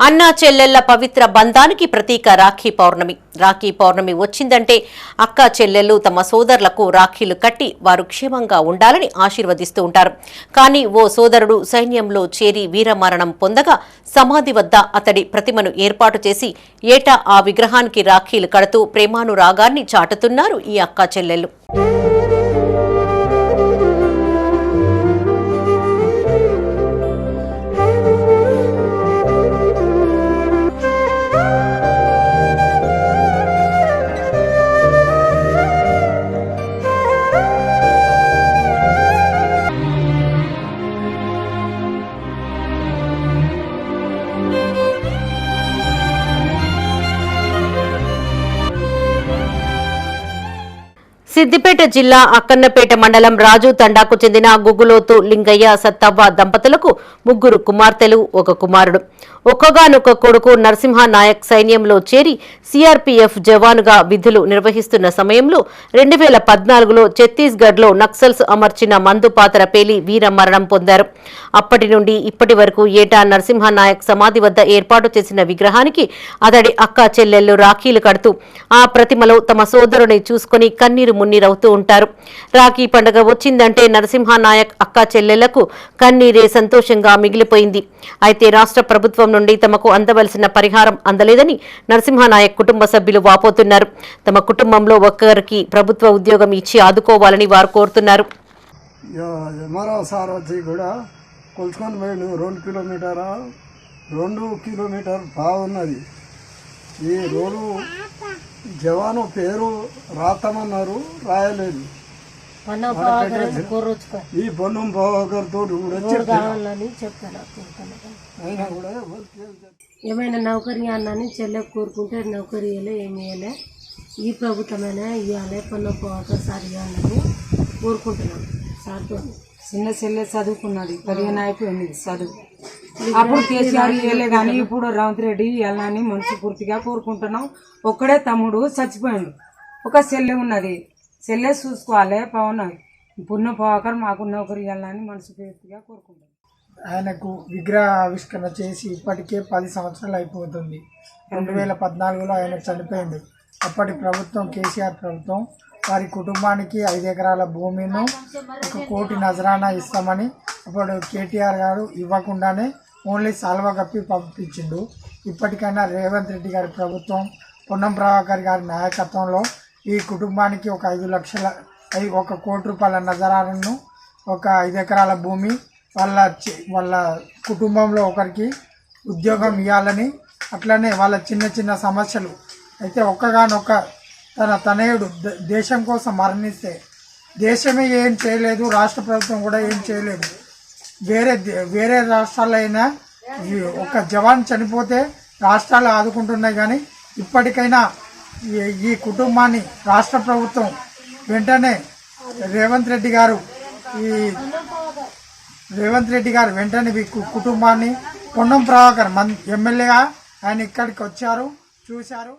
అన్నా చెల్లెళ్ళ పవిత్ర బంధానికి ప్రతీక రాఖీ పౌర్ణమి. రాఖీ పౌర్ణమి వచ్చిందంటే అక్క చెల్లెళ్ళు తమ సోదరులకు రాఖీలు కట్టి వారు క్షేమంగా ఉండాలని ఆశీర్వదిస్తూ ఉంటారు. కానీ ఓ సోదరుడు సైన్యంలో చేరి వీరమరణం పొందగా సమాధి వద్ద అతడి ప్రతిమను ఏర్పాటు చేసి ఏటా ఆ విగ్రహానికి రాఖీలు కడుతూ ప్రేమానురాగాన్ని చాటుతున్నారు ఈ అక్క చెల్లెళ్ళు. సిద్దిపేట జిల్లా అక్కన్నపేట మండలం రాజు తండాకు చెందిన గుగ్గులోతు లింగయ్య సత్తవ్వ దంపతులకు ముగ్గురు కుమార్తెలు ఒక కుమారుడు. ఒక్కగానొక్క కొడుకు నరసింహ నాయక్ సైన్యంలో చేరి సిఆర్పీఎఫ్ జవానుగా విధులు నిర్వహిస్తున్న సమయంలో రెండు వేల పద్నాలుగులో ఛత్తీస్గఢ్లో నక్సల్స్ అమర్చిన మందు పాతర పేలి వీరమరణం పొందారు. అప్పటి నుండి ఇప్పటి వరకు ఏటా నరసింహ నాయక్ సమాధి వద్ద ఏర్పాటు చేసిన విగ్రహానికి అతడి అక్క చెల్లెళ్ళు రాఖీలు కడుతూ ఆ ప్రతిమలో తమ సోదరుని చూసుకుని కన్నీరు మున్నీరవుతూ ఉంటారు. రాఖీ పండుగ వచ్చిందంటే నరసింహ నాయక్ అక్క చెల్లెళ్ళకు కన్నీరే సంతోషంగా మిగిలిపోయింది. అయితే రాష్ట్ర ప్రభుత్వం నుండి తమకు అందవలసిన పరిహారం అందలేదని నరసింహనాయక్ కుటుంబ సభ్యులు వాపోతున్నారు. తమ కుటుంబంలో ఒక్కరికి ప్రభుత్వ ఉద్యోగం ఇచ్చి ఆదుకోవాలని వారు కోరుతున్నారు. కూడా కొలుచుకొని పోయిండు. రెండు కిలోమీటర్? రెండు కిలోమీటర్ బాగున్నది ఈ రోడ్డు జవాను పేరు రాతమన్నారు రాయలేదు. ఈ పొన్నం బావగారితో కూడా చెప్పాను? అయినా కూడా. ఏమైనా నౌకరీ అన్నని చెల్లె కోరుకుంటే నౌకరీ ఇవ్వలే ఏమి ఇవ్వలే ఈ ప్రభుత్వమైనా ఇవ్వాలి పన్ను పోవటం సార్ ఇవ్వాలని కోరుకుంటున్నాం. సార్తో. చిన్న చెల్లె చదువుకున్నది పదిహేను అయిపోయింది చదువు. అప్పుడు కేసీఆర్ ఇవ్వలే కానీ ఇప్పుడు రేవంత్ రెడ్డి ఇవ్వాలని మనస్ఫూర్తిగా కోరుకుంటున్నాం. ఒక్కడే తమ్ముడు చచ్చిపోయాడు. ఒక చెల్లె ఉన్నది. చెల్లె చూసుకోవాలి పవన్. పుణ్య పోకర్ మాకున్న ఒకరు ఇవ్వాలని మనస్ఫూర్తిగా కోరుకుంటున్నాం. ఆయనకు విగ్రహ ఆవిష్కరణ చేసి ఇప్పటికే పది సంవత్సరాలు అయిపోతుంది. రెండు వేల పద్నాలుగులో ఆయన చనిపోయింది అప్పటి ప్రభుత్వం కేసీఆర్ ప్రభుత్వం వారి కుటుంబానికి ఐదు ఎకరాల భూమిను ఒక కోటి నజరానా ఇస్తామని అప్పుడు కేటీఆర్ గారు ఇవ్వకుండానే ఓన్లీ సాల్వ కప్పి పంపించిండు. ఇప్పటికైనా రేవంత్ రెడ్డి గారి ప్రభుత్వం పొన్నం ప్రభాకర్ గారి నాయకత్వంలో ఈ కుటుంబానికి ఒక ఐదు లక్షల ఐ- ఒక కోటి రూపాయల నజరాలను ఒక ఐదు ఎకరాల భూమి వాళ్ళ వాళ్ళ కుటుంబంలో ఒకరికి ఉద్యోగం ఇవ్వాలని అట్లనే వాళ్ళ చిన్న చిన్న సమస్యలు. అయితే ఒక్కగానొక్క తన తనయుడు దేశం కోసం మరణిస్తే దేశమే ఏం చేయలేదు రాష్ట్ర ప్రభుత్వం కూడా ఏం చేయలేదు. వేరే దే- వేరే రాష్ట్రాలైనా ఒక జవాన్ చనిపోతే రాష్ట్రాలు ఆదుకుంటున్నాయి కానీ ఇప్పటికైనా ఈ కుటుంబాన్ని రాష్ట్ర ప్రభుత్వం వెంటనే రేవంత్ రెడ్డి గారు ఈ రేవంత్ రెడ్డి గారు వెంటనే మీ కుటుంబాన్ని పొన్నం ప్రభాకర్ మన్ ఎమ్మెల్యేగా ఆయన ఇక్కడికి వచ్చారు చూశారు.